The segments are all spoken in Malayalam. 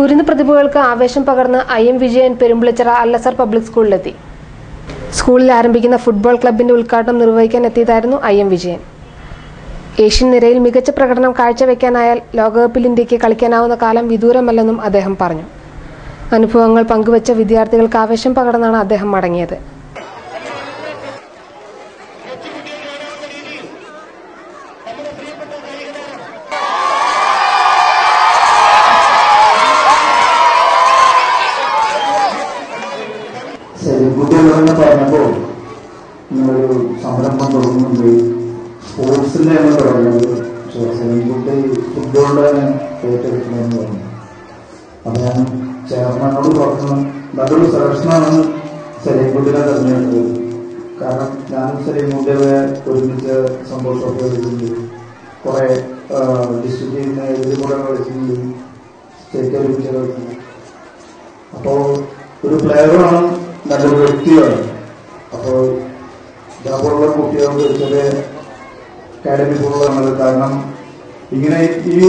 കുരുന്ന് പ്രതിഭകൾക്ക് ആവേശം പകർന്ന് ഐ എം വിജയൻ പെരുമ്പിളിച്ചിറ അല്ലസർ പബ്ലിക് സ്കൂളിലെത്തി. സ്കൂളിൽ ആരംഭിക്കുന്ന ഫുട്ബോൾ ക്ലബിന്റെ ഉദ്ഘാടനം നിർവഹിക്കാൻ എത്തിയതായിരുന്നു ഐ എം വിജയൻ. ഏഷ്യൻ നിരയിൽ മികച്ച പ്രകടനം കാഴ്ചവെക്കാനായാൽ ലോകകപ്പിൽ ഇന്ത്യയ്ക്ക് കളിക്കാനാവുന്ന കാലം വിദൂരമല്ലെന്നും അദ്ദേഹം പറഞ്ഞു. അനുഭവങ്ങൾ പങ്കുവച്ച വിദ്യാർത്ഥികൾക്ക് ആവേശം പകർന്നാണ് അദ്ദേഹം മടങ്ങിയത്. ശരി കുട്ടികളെന്ന് പറഞ്ഞപ്പോൾ നിങ്ങളൊരു സംരംഭം തുടങ്ങുന്നുണ്ട്. സ്പോർട്സിന്റെ ആണ് തുടങ്ങുന്നത്. പക്ഷേ സെലിംകുട്ടി ഫുട്ബോളിലാണ് ഏറ്റെടുക്കണമെന്ന് പറഞ്ഞു. അപ്പൊ ഞാൻ ചെയർമാനോട് പറഞ്ഞു നല്ലൊരു സെലക്ഷനാണ് സെലിംകുട്ടിനെ തിരഞ്ഞെടുത്തത്. കാരണം ഞാനും സെലിംകുട്ടിയെ ഒരുമിച്ച് സന്തോഷമൊക്കെ കളിച്ചിട്ടുണ്ട് കുറെ ഡിസ്ട്രിക്റ്റിൽ എഴുതി കൂടെ കളിച്ചിട്ടുണ്ട് സ്റ്റേറ്റ് ഒരുമിച്ച് കളിച്ചിട്ടുണ്ട്. അപ്പോ ഒരു പ്ലെയറാണ് നല്ലൊരു വ്യക്തിയാണ്. അപ്പോൾ ഇതാപോലുള്ള കുട്ടികൾക്ക് ചെറിയ അക്കാഡമി പോകുന്നത് കാരണം ഇങ്ങനെ ഈ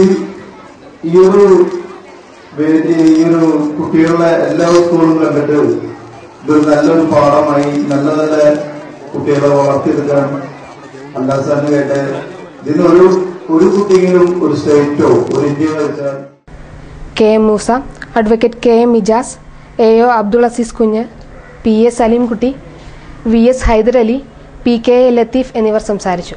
ഈ ഒരു ഈ ഒരു കുട്ടികളുടെ എല്ലാ സ്കൂളും കണ്ടിട്ട് ഇതൊരു നല്ലൊരു പാഠമായി നല്ല നല്ല കുട്ടികളെ വളർത്തിയെടുക്കാൻ അല്ലാസാന് കേട്ട്. ഇതിനൊരു ഒരു കുട്ടിയെങ്കിലും ഒരു സ്റ്റേറ്റോ ഒരു ഇന്ത്യയോ വെച്ചാൽ K M Moosa advocate K M Ijas A O Abdul Azeez Kunju P A Salimkutty V S Hyderali P K A Latheef എന്നിവർ സംസാരിച്ചു.